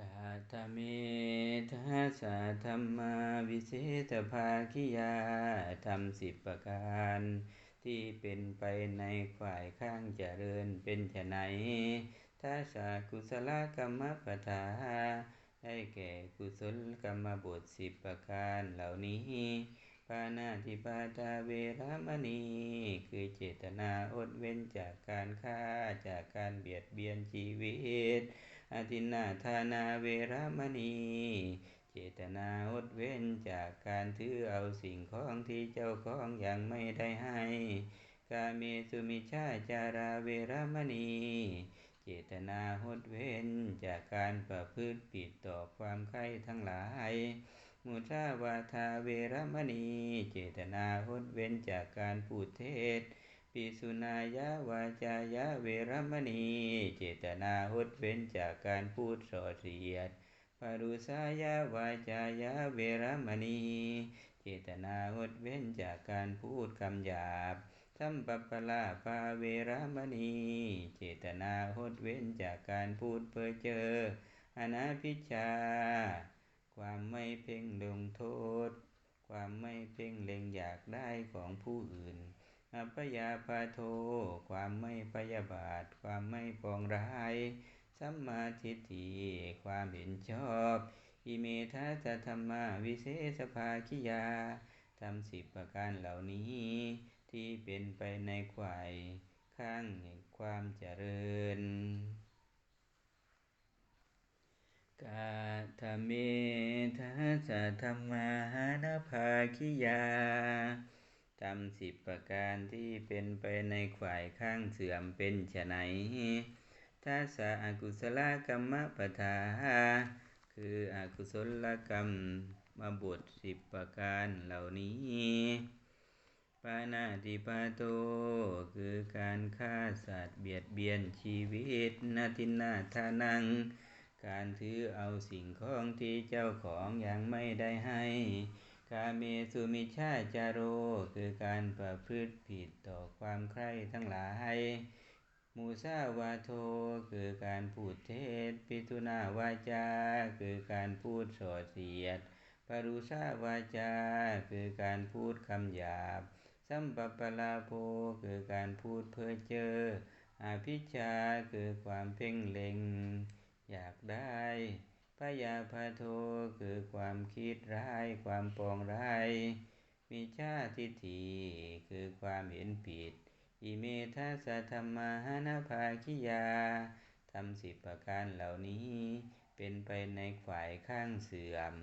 กาธเมทัสสะธรรมาวิเศษภาคิยาธรรมสิบประการ ที่เป็นไปในฝ่ายข้างเจริญเป็นไฉนทัสสะกุศลกรรมปทาได้แก่กุศลกรรมบทสิบประการเหล่านี้ปานาติปาตาเวรมณี คือเจตนาอดเว้นจากการฆ่าจากการเบียดเบียนชีวิต อธินาทานาเวรมณี เจตนาอดเว้นจากการถือเอาสิ่งของที่เจ้าของอยังไม่ได้ให้กาเมสุมิชาจาราเวรมณี เจตนาหดเว้นจากการประพฤติผิดต่อความใคร่ทั้งหลาย มุทาวาทาเวรมณี เจตนาหดเว้นจากการพูดเทศ ปิสุนายาวาจายาเวรมณี เจตนาหดเว้นจากการพูดส่อเสียดปารุสายาวาจายาเวรมณี เจตนาหดเว้นจากการพูดคำหยาบสัมปปลาปาเวรมณี เจตนาหดเว้นจากการพูดเพื่อเจออนาพิชา ความไม่เพ่งลงโทษ ความไม่เพ่งเล็งอยากได้ของผู้อื่น อัปยาปาโท ความไม่พยาบาท ความไม่ปองร้าย สัมมาทิฏฐิ ความเห็นชอบ อิเมทัสธรรมาวิเศษภาคิยาทำสิบประการเหล่านี้ ที่เป็นไปในขวายข้างแห่งความเจริญกาธเมทัสสะธรรมาหานภาคิยา ทำสิบประการที่เป็นไปในฝ่ายข้างเสื่อมเป็นไฉนทัสสะอกุศลกรรมปทาคืออกุศลกรรมมาบทสิบประการเหล่านี้ปานาติปาโต คือการฆ่าสัตว์เบียดเบียนชีวิตนาทินาทานัง การถือเอาสิ่งของที่เจ้าของยังไม่ได้ให้ กาเมสุมิชาจาโร คือการประพฤติผิดต่อความใคร่ทั้งหลายมูซาวาโท คือการพูดเท็จปิทุนาวาจา คือการพูดส่อเสียดปรุษาวาจา คือการพูดคำหยาบ สัมปปลาโภคือการพูดเพ้อเจ้ออภิชาคือความเพ่งเล็ง อยากได้ พยาพาโทคือความคิดร้าย ความปองร้าย มิชาทิฏฐิคือความเห็นผิด อิเมทัสะธรรมาหนาภาคิยาทำสิบประการเหล่านี้เป็นไปในฝ่ายข้างเสื่อม